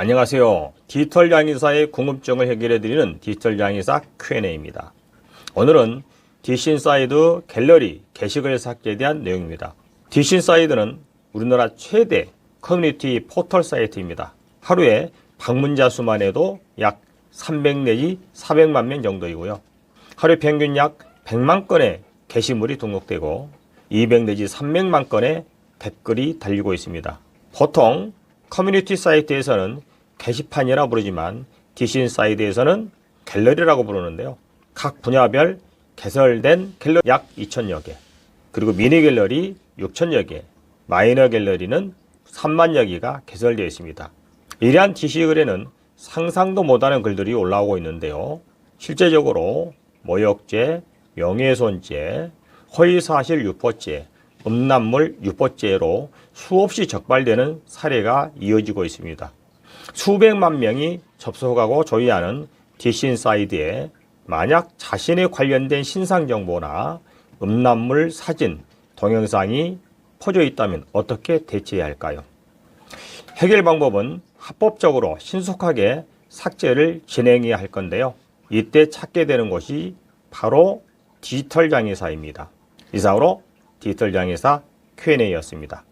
안녕하세요. 디지털 양의사의 궁금증을 해결해드리는 디지털 양의사 Q&A입니다. 오늘은 디신사이드 갤러리 게시글 삭제에 대한 내용입니다. 디신사이드는 우리나라 최대 커뮤니티 포털 사이트입니다. 하루에 방문자 수만 해도 약 300 내지 400만 명 정도이고요. 하루 평균 약 100만 건의 게시물이 등록되고 200 내지 300만 건의 댓글이 달리고 있습니다. 보통 커뮤니티 사이트에서는 게시판이라 부르지만 디신 사이트에서는 갤러리라고 부르는데요. 각 분야별 개설된 갤러리 약 2천여 개, 그리고 미니 갤러리 6천여 개, 마이너 갤러리는 3만여 개가 개설되어 있습니다. 이러한 디시 글에는 상상도 못하는 글들이 올라오고 있는데요. 실제적으로 모욕죄, 명예훼손죄, 허위사실 유포죄, 음란물 유포죄로 수없이 적발되는 사례가 이어지고 있습니다. 수백만 명이 접속하고 조회하는 디신 사이드에 만약 자신에 관련된 신상 정보나 음란물 사진, 동영상이 퍼져 있다면 어떻게 대처해야 할까요? 해결 방법은 합법적으로 신속하게 삭제를 진행해야 할 건데요. 이때 찾게 되는 곳이 바로 디지털 장애사입니다. 이상으로 디지털 장애사 Q&A였습니다.